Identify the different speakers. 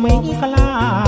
Speaker 1: ไม่กล้า